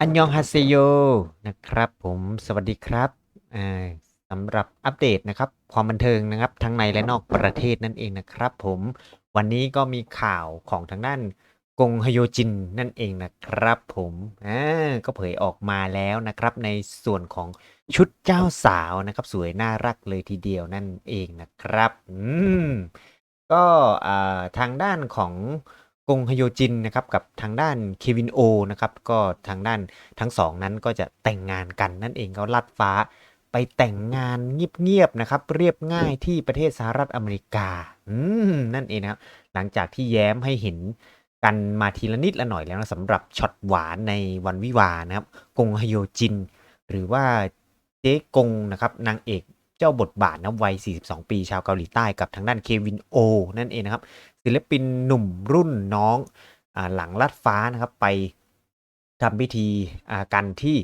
อันยองฮาเซโยนะครับผมสวัสดีครับสำหรับอัปเดตนะครับ ความบันเทิงนะครับ ทั้งในและนอกประเทศนั่นเองนะครับ ผมวันนี้ก็มีข่าวของทางด้านกงฮโยจินนั่นเองนะครับ ผมอ่าก็เผยออกมาแล้วนะครับ ในส่วนของชุดเจ้าสาวนะครับ สวยน่ารักเลยทีเดียวนั่นเองนะครับ อืมก็ทางด้านของ กงฮโยจินนะครับกับทางด้านเควินโอนะครับก็ทางด้านทั้งสองนั้นก็จะแต่งงานกันนั่นเองเขาลัดฟ้าไปแต่งงานเงียบๆนะครับเรียบง่ายที่ประเทศสหรัฐอเมริกาอืมนั่นเองนะครับหลังจากที่แย้มให้เห็นกันมาทีละนิดละหน่อยแล้วนะสำหรับช็อตหวานในวันวิวานะครับกงฮโยจิน หรือว่าเจ๊กงนะครับนางเอก เจ้าบทบาทนะวัย 42 ปีชาวเกาหลีใต้กับทางด้านเควินโอนั่นเองนะครับ ศิลปินหนุ่มรุ่นน้องอหลังลัดฟ้านะครับไปทำพิธีอ่ากันที่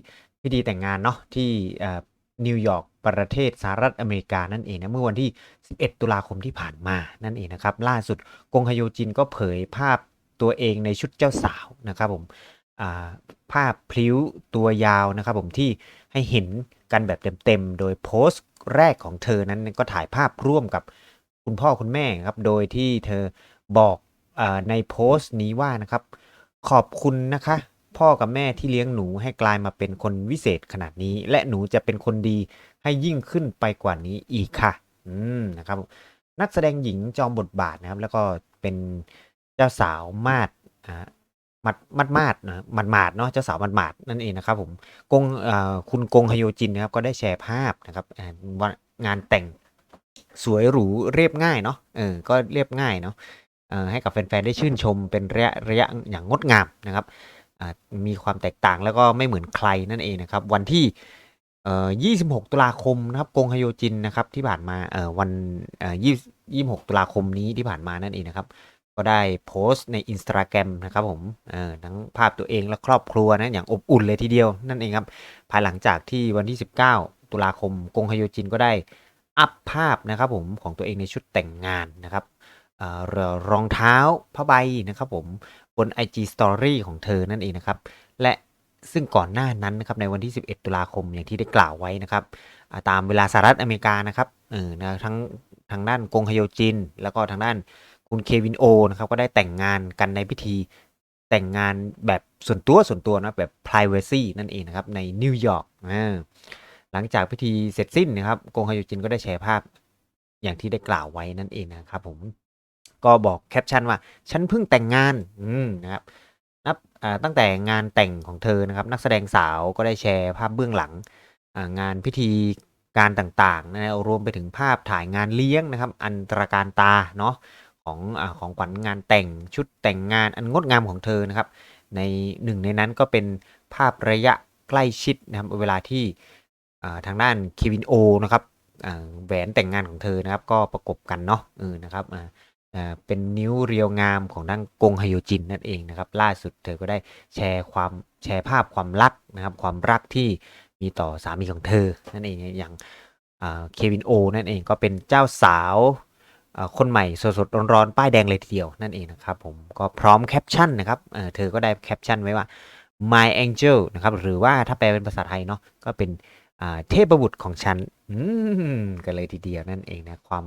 พิธีแต่งงานเนาะที่นิวยอร์กประเทศสหรัฐอเมริกานั่นเองนะเมื่อวันที่ 11 ตุลาคมที่ผ่านมานั่นเองนะครับ ล่าสุดกงฮโยจินก็เผยภาพตัวเองในชุดเจ้าสาวนะครับผมอ่าภาพพลิ้วตัวยาวนะครับผมที่ให้เห็นกันแบบเต็มๆ โดยโพสต์ แรกของเธอนั้นก็ถ่ายภาพร่วมกับคุณพ่อคุณแม่ครับ โดยที่เธอบอกอในโพสต์นี้ว่านะครับ ขอบคุณนะคะ พ่อกับแม่ที่เลี้ยงหนูให้กลายมาเป็นคนวิเศษขนาดนี้ และหนูจะเป็นคนดีให้ยิ่งขึ้นไปกว่านี้อีกค่ะ อืมนะครับ นักแสดงหญิงจอมบทบาทนะครับ แล้วก็เป็นเจ้าสาวมาดอ่า มัดมัดมาดนะมัดมาดเนาะเจ้าสาวมัดมาดนั่นเองนะครับผมกงคุณกงฮโยจินนะครับก็ได้แชร์ภาพนะครับงานแต่งสวยหรูเรียบง่ายเนาะเออก็เรียบง่ายเนาะให้กับแฟนๆได้ชื่นชมเป็นระยะระยะอย่างงดงามนะครับมีความแตกต่างแล้วก็ไม่เหมือนใครนั่นเองนะครับวันที่ 26 ตุลาคมนะครับกงฮโยจินนะครับที่ผ่านมาวัน 26 ตุลาคมนี้ที่ผ่านมานั่นเองนะครับ ก็ได้โพสต์ใน Instagram นะครับผมเอ่อทั้งภาพตัวเองและครอบครัวนะอย่างอบอุ่นเลยทีเดียวนั่นเองครับ ภายหลังจากที่วันที่ 19 ตุลาคมกงฮโยจินก็ได้อัพภาพนะครับผมของตัวเองในชุดแต่งงานนะครับเอ่อรองเท้าผ้าใบนะครับผมบน IG Story ของเธอนั่นเองนะครับ และซึ่งก่อนหน้านั้นนะครับในวันที่ 11 ตุลาคมอย่างที่ได้กล่าวไว้นะครับตามเวลาสหรัฐอเมริกานะครับเออนะทั้งทางด้านกงฮโยจิน แล้วก็ทางด้าน คุณเควินโอนะครับก็ได้แต่งงานกันในพิธีแต่งงานแบบส่วนตัวส่วนตัวนะแบบ privacy นั่นเองนะครับในนิวยอร์กหลังจากพิธีเสร็จสิ้นนะครับกงฮยุจินก็ได้แชร์ภาพอย่างที่ได้กล่าวไว้นั่นเองนะครับผมก็บอกแคปชั่นว่า ฉันเพิ่งแต่งงานอืมนะครับนับตั้งแต่งานแต่งของเธอนะครับ นักแสดงสาวก็ได้แชร์ภาพเบื้องหลังงานพิธีการต่างๆนะรวมไปถึงภาพถ่ายงานเลี้ยงนะครับ อันตรการตาเนาะ ของอของขวัญงานแต่งชุดแต่งงานอันงดงามของเธอนะครับ ในหนึ่งในนั้นก็เป็นภาพระยะใกล้ชิดนะครับเวลาที่ทางด้านเควินโอนะครับแหวนแต่งงานของเธอนะครับ ก็ประกบกันเนาะเออนะครับเป็นนิ้วเรียวงามของด้านกงฮโยจินนั่นเองนะครับ ล่าสุดเธอก็ได้แชร์ความแชร์ภาพความรักนะครับ ความรักที่มีต่อสามีของเธอนั่นเองอย่างเควินโอนั่นเองก็เป็นเจ้าสาว คนใหม่สดๆร้อนๆ ป้ายแดงเลยทีเดียวนั่นเองนะครับผมก็พร้อมแคปชั่นนะครับเธอก็ได้แคปชั่นไว้ว่า my angel นะครับหรือว่าถ้าแปลเป็นภาษาไทยเนาะก็เป็นอ่าเทพบุตรของฉันกันเลยทีเดียวนั่นเองนะความ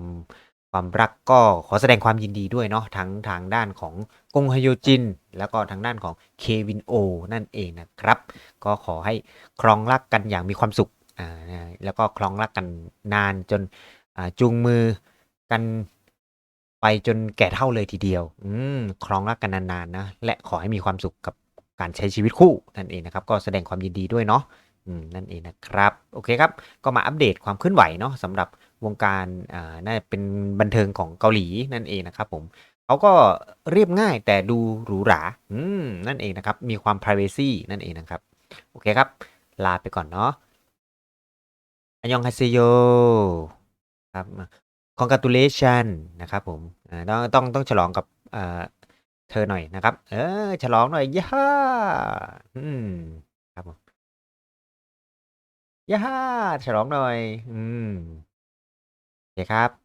ความรักก็ขอแสดงความยินดีด้วยเนาะทั้งทางด้านของกงฮโยจิน แล้วก็ทางด้านของเควินโอนั่นเองนะครับ ก็ขอให้ครองรักกันอย่างมีความสุขอ่าแล้วก็ครองรักกันนานจนจูงมือกัน ไปจนแก่เท่าเลยทีเดียว อืมครองรักกันนานๆนะ และขอให้มีความสุขกับการใช้ชีวิตคู่นั่นเองนะครับ ก็แสดงความยินดีด้วยเนาะนั่นเองนะครับ โอเคครับ ก็มาอัปเดตความเคลื่อนไหวเนาะสำหรับวงการอ่าน่าจะเป็นบันเทิงของเกาหลีนั่นเองนะครับผมเขาก็เรียบง่ายแต่ดูหรูหราอืมนั่นเองนะครับ มีความ privacy นั่นเองนะครับ โอเคครับ ลาไปก่อนเนาะอันยองฮาเซโยครับ congratulation นะครับผมต้องต้องต้องฉลองกับเธอหน่อยนะครับ เออ ฉลองหน่อยย่าอืมครับผมย่าฉลองหน่อย อืมโอเคครับ